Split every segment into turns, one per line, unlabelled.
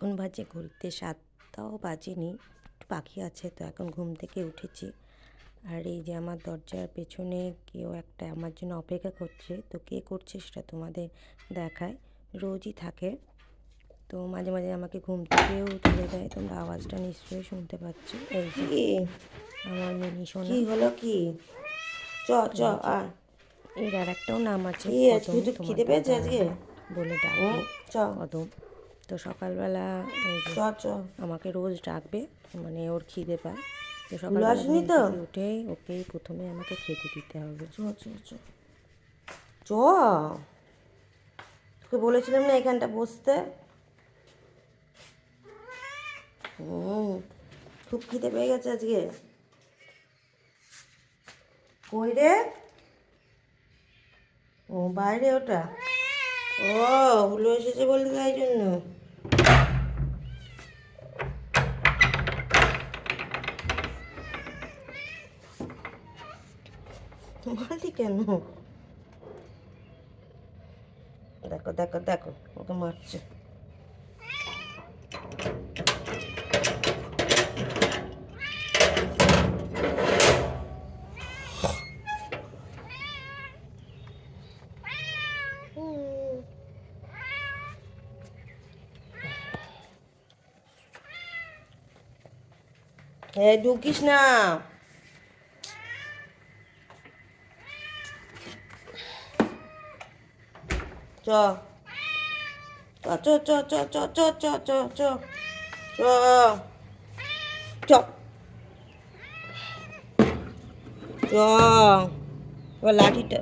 এখন বাজে ঘড়িতে সাতটাও বাজেনি একটু পাখি আছে তো এখন ঘুম থেকে উঠেছি। আর এই যে আমার দরজার পেছনে কেউ একটা আমার জন্য অপেক্ষা করছে তো কে করছে সেটা তোমাদের দেখায়। রোজই থাকে তো মাঝে মাঝে আমাকে ঘুম থেকেও তুলে দেয় তোমরা আওয়াজটা নিশ্চয়ই শুনতে পাচ্ছ। এই যে আমার মিনি
কি হলো কি? চ চ আর
এর আর একটাও নাম আছে
খিদে পেয়েছে আজকে?
বলে ডাকে।
চ।
কদম তো সকালবেলা আমাকে রোজ ডাকবে মানে ওর খিদে পায়। তো সকালবেলা
আসেনি তো?
থেকে উঠেই ওকেই প্রথমে আমাকে খেতে দিতে হবে।
চ তোকে বলেছিলাম না এখানটা বসতে? হুম খুব খিদে পেয়ে গেছে আজকে। কই রে? ও বাইরে ওটা। ও হুলো এসেছে বলে তাই জন্য। মারলি কেন? দেখো দেখো দেখো ওকে মারছে। হ্যাঁ ঢুকিস না। চ। চ চ চ চ চ চ চ চ চ। চ। চ। এবার লাঠিটা।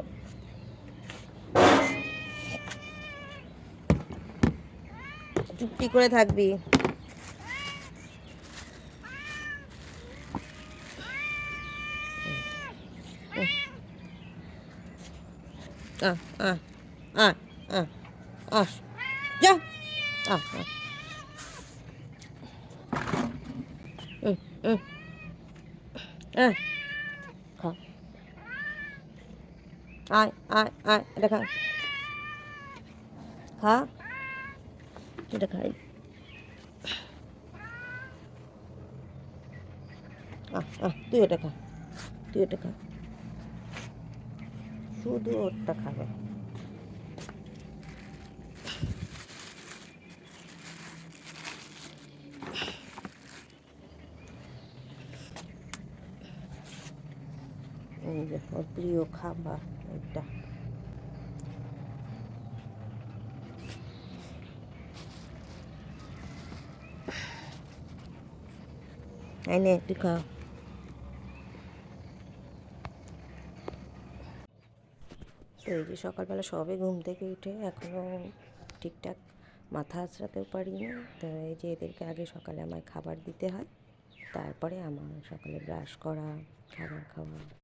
চুপটি করে থাকবি। আ আ আ আ আস যা আ আ হুম হুম আ খা আয় আয় আয় এটা খা খা এটা খাই আ আ তুই এটা খা তুই এটা খা শুধু ওরটা খাবে এই যে, ওর প্রিয় খাবার, এটা। এই নে তুই খা
তো এই যে সকালবেলা সবে ঘুম থেকে উঠে এখনও ঠিকঠাক মাথা আঁচড়াতেও পারিনি। তো এই যে এদেরকে আগে সকালে আমায় খাবার দিতে হয়, তারপরে আমার সকালে ব্রাশ করা, খাবার খাওয়া।